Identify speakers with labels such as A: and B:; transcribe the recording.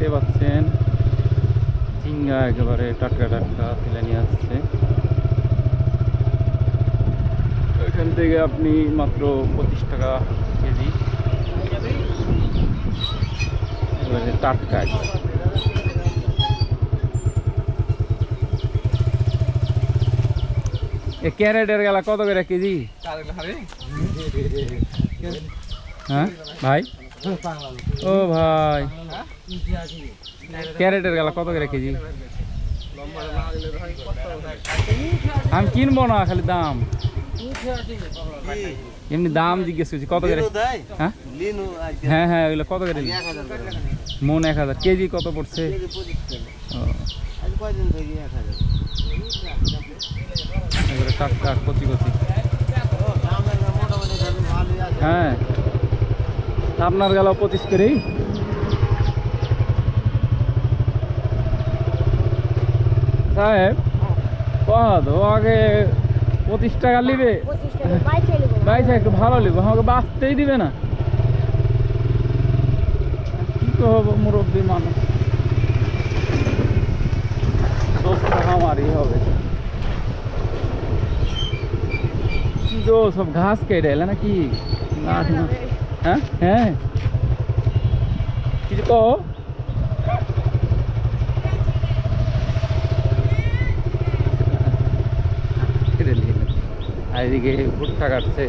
A: দেখতে পাচ্ছেন। ঝিঙ্গা একেবারে টাটকা টাটকা তুলে নিয়ে আসছে। এখান থেকে আপনি মাত্র পঁচিশ টাকা কেজি। এবারে টাটকা। ক্যারেটের গেলা কত করে কেজি? হ্যাঁ ভাই? ও ভাই। ক্যারেটের গেলা কত করে কেজি? আমি কিনবো না খালি দাম। এমনি দাম জিজ্ঞেস করছি কত করে? হ্যাঁ? হ্যাঁ হ্যাঁ ওইগুলো কত করে? মন এক হাজার। কেজি কত পড়ছে? টাটকা কচি কচি। হ্যাঁ। আপনার গেল পঁচিশ করেই। সাহেব কত ও আগে পঁচিশ টাকা নিবে?
B: পঁচিশ বাইশে
A: একটু ভালো নিবে আমাকে বাঁচতেই দিবে না। কি করব মুরব্বী মানুষ? আমারই হবে। কি গো সব ঘাস কেটে এলে নাকি? না হ্যাঁ? হ্যাঁ। কিছু কো আর এদিকে ভুট্টা কাটছে।